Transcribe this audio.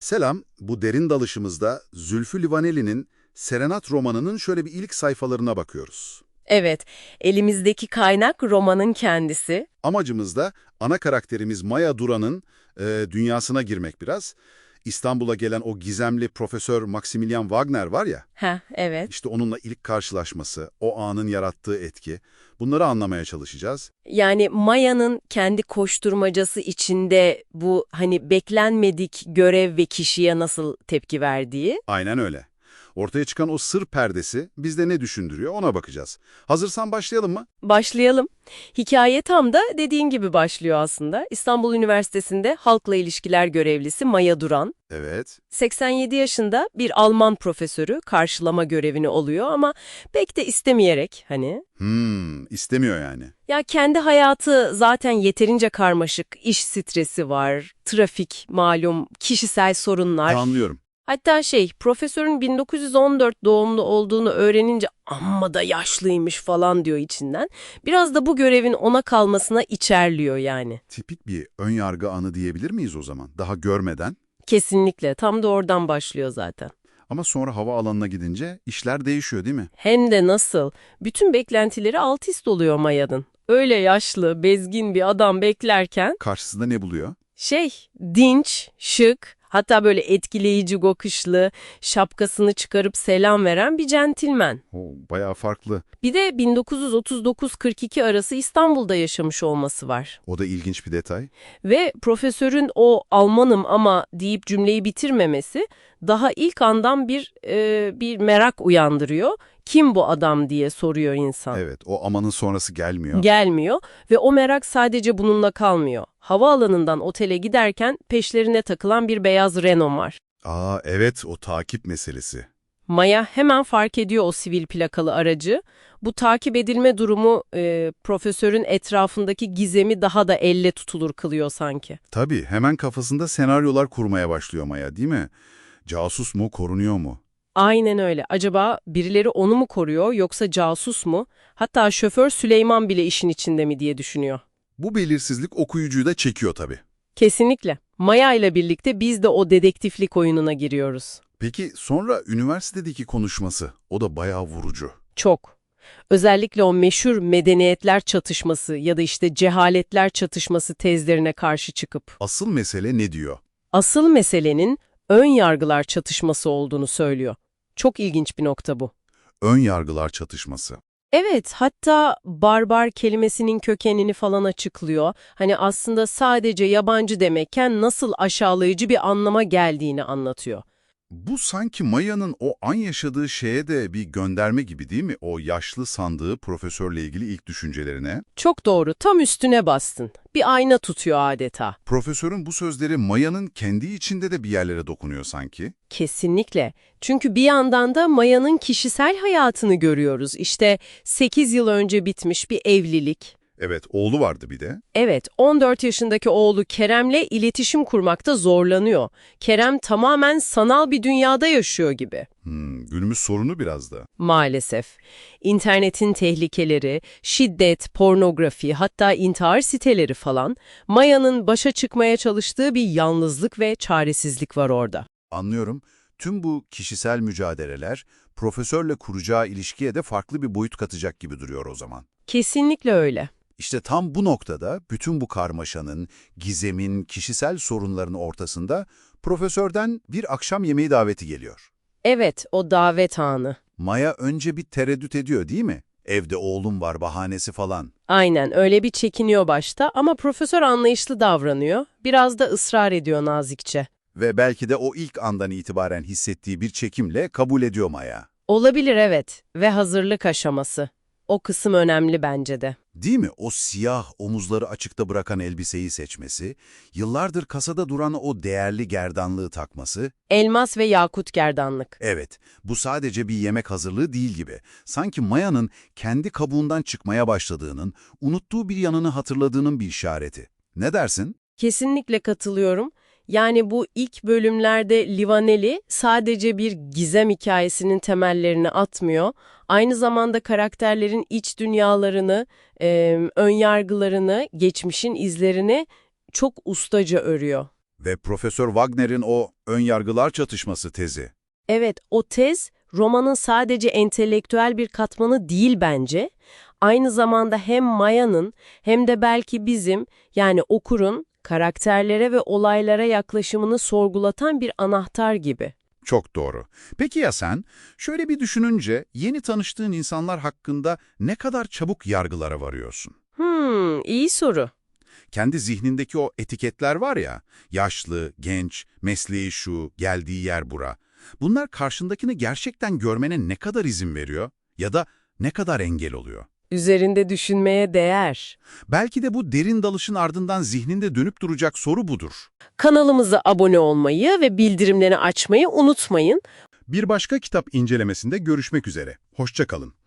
Selam, bu derin dalışımızda Zülfü Livaneli'nin Serenat romanının şöyle bir ilk sayfalarına bakıyoruz. Evet, elimizdeki kaynak romanın kendisi. Amacımız da ana karakterimiz Maya Duran'ın e, dünyasına girmek biraz. İstanbul'a gelen o gizemli Profesör Maximilian Wagner var ya, Heh, evet. işte onunla ilk karşılaşması, o anın yarattığı etki, bunları anlamaya çalışacağız. Yani Maya'nın kendi koşturmacası içinde bu hani beklenmedik görev ve kişiye nasıl tepki verdiği. Aynen öyle. Ortaya çıkan o sır perdesi bizde ne düşündürüyor ona bakacağız. Hazırsan başlayalım mı? Başlayalım. Hikaye tam da dediğin gibi başlıyor aslında. İstanbul Üniversitesi'nde halkla ilişkiler görevlisi Maya Duran. Evet. 87 yaşında bir Alman profesörü karşılama görevini oluyor ama pek de istemeyerek hani. Hmm, istemiyor yani. Ya kendi hayatı zaten yeterince karmaşık, iş stresi var, trafik, malum, kişisel sorunlar. Anlıyorum. Hatta şey, profesörün 1914 doğumlu olduğunu öğrenince amma da yaşlıymış falan diyor içinden. Biraz da bu görevin ona kalmasına içerliyor yani. Tipik bir ön yargı anı diyebilir miyiz o zaman? Daha görmeden. Kesinlikle, tam da oradan başlıyor zaten. Ama sonra hava alanına gidince işler değişiyor değil mi? Hem de nasıl? Bütün beklentileri alt üst oluyor Maya'nın. Öyle yaşlı, bezgin bir adam beklerken Karşısında ne buluyor? Şey, dinç, şık, hatta böyle etkileyici gokuşlu, şapkasını çıkarıp selam veren bir centilmen. O bayağı farklı. Bir de 1939-42 arası İstanbul'da yaşamış olması var. O da ilginç bir detay. Ve profesörün o Almanım ama deyip cümleyi bitirmemesi daha ilk andan bir e, bir merak uyandırıyor. Kim bu adam diye soruyor insan. Evet, o amanın sonrası gelmiyor. Gelmiyor ve o merak sadece bununla kalmıyor. Havaalanından otele giderken peşlerine takılan bir beyaz Renault var. Aa evet, o takip meselesi. Maya hemen fark ediyor o sivil plakalı aracı. Bu takip edilme durumu e, profesörün etrafındaki gizemi daha da elle tutulur kılıyor sanki. Tabii, hemen kafasında senaryolar kurmaya başlıyor Maya değil mi? Casus mu, korunuyor mu? Aynen öyle. Acaba birileri onu mu koruyor yoksa casus mu? Hatta şoför Süleyman bile işin içinde mi diye düşünüyor. Bu belirsizlik okuyucuyu da çekiyor tabii. Kesinlikle. Maya ile birlikte biz de o dedektiflik oyununa giriyoruz. Peki sonra üniversitedeki konuşması, o da bayağı vurucu. Çok. Özellikle o meşhur medeniyetler çatışması ya da işte cehaletler çatışması tezlerine karşı çıkıp Asıl mesele ne diyor? asıl meselenin ön yargılar çatışması olduğunu söylüyor. Çok ilginç bir nokta bu. Ön yargılar çatışması. Evet, hatta barbar kelimesinin kökenini falan açıklıyor. Hani aslında sadece yabancı demekken nasıl aşağılayıcı bir anlama geldiğini anlatıyor. Bu sanki Maya'nın o an yaşadığı şeye de bir gönderme gibi değil mi? O yaşlı sandığı profesörle ilgili ilk düşüncelerine. Çok doğru, tam üstüne bastın. Bir ayna tutuyor adeta. Profesörün bu sözleri Maya'nın kendi içinde de bir yerlere dokunuyor sanki. Kesinlikle. Çünkü bir yandan da Maya'nın kişisel hayatını görüyoruz. İşte 8 yıl önce bitmiş bir evlilik. Evet, oğlu vardı bir de. Evet, 14 yaşındaki oğlu Kerem'le iletişim kurmakta zorlanıyor. Kerem tamamen sanal bir dünyada yaşıyor gibi. Hmm, günümüz sorunu biraz da. Maalesef. İnternetin tehlikeleri, şiddet, pornografi, hatta intihar siteleri falan, Maya'nın başa çıkmaya çalıştığı bir yalnızlık ve çaresizlik var orada. Anlıyorum. Tüm bu kişisel mücadeleler profesörle kuracağı ilişkiye de farklı bir boyut katacak gibi duruyor o zaman. Kesinlikle öyle. İşte tam bu noktada bütün bu karmaşanın, gizemin, kişisel sorunların ortasında profesörden bir akşam yemeği daveti geliyor. Evet, o davet anı. Maya önce bir tereddüt ediyor değil mi? Evde oğlum var bahanesi falan. Aynen öyle bir çekiniyor başta ama profesör anlayışlı davranıyor. Biraz da ısrar ediyor nazikçe. Ve belki de o ilk andan itibaren hissettiği bir çekimle kabul ediyor Maya. Olabilir evet ve hazırlık aşaması. O kısım önemli bence de. Değil mi? O siyah, omuzları açıkta bırakan elbiseyi seçmesi, yıllardır kasada duran o değerli gerdanlığı takması, Elmas ve yakut gerdanlık. evet, bu sadece bir yemek hazırlığı değil gibi. Sanki Maya'nın kendi kabuğundan çıkmaya başladığının, unuttuğu bir yanını hatırladığının bir işareti. Ne dersin? Kesinlikle katılıyorum. Yani bu ilk bölümlerde Livaneli sadece bir gizem hikayesinin temellerini atmıyor. Aynı zamanda karakterlerin iç dünyalarını, e, ön yargılarını, geçmişin izlerini çok ustaca örüyor. Ve Profesör Wagner'in o ön yargılar çatışması tezi. Evet, o tez romanın sadece entelektüel bir katmanı değil bence. Aynı zamanda hem Maya'nın hem de belki bizim yani okurun karakterlere ve olaylara yaklaşımını sorgulatan bir anahtar gibi. Çok doğru. Peki ya sen? Şöyle bir düşününce yeni tanıştığın insanlar hakkında ne kadar çabuk yargılara varıyorsun? Hmm, iyi soru. Kendi zihnindeki o etiketler var ya, yaşlı, genç, mesleği şu, geldiği yer bura. Bunlar karşındakini gerçekten görmene ne kadar izin veriyor ya da ne kadar engel oluyor? Üzerinde düşünmeye değer. Belki de bu derin dalışın ardından zihninde dönüp duracak soru budur. Kanalımıza abone olmayı ve bildirimleri açmayı unutmayın. Bir başka kitap incelemesinde görüşmek üzere. Hoşça kalın.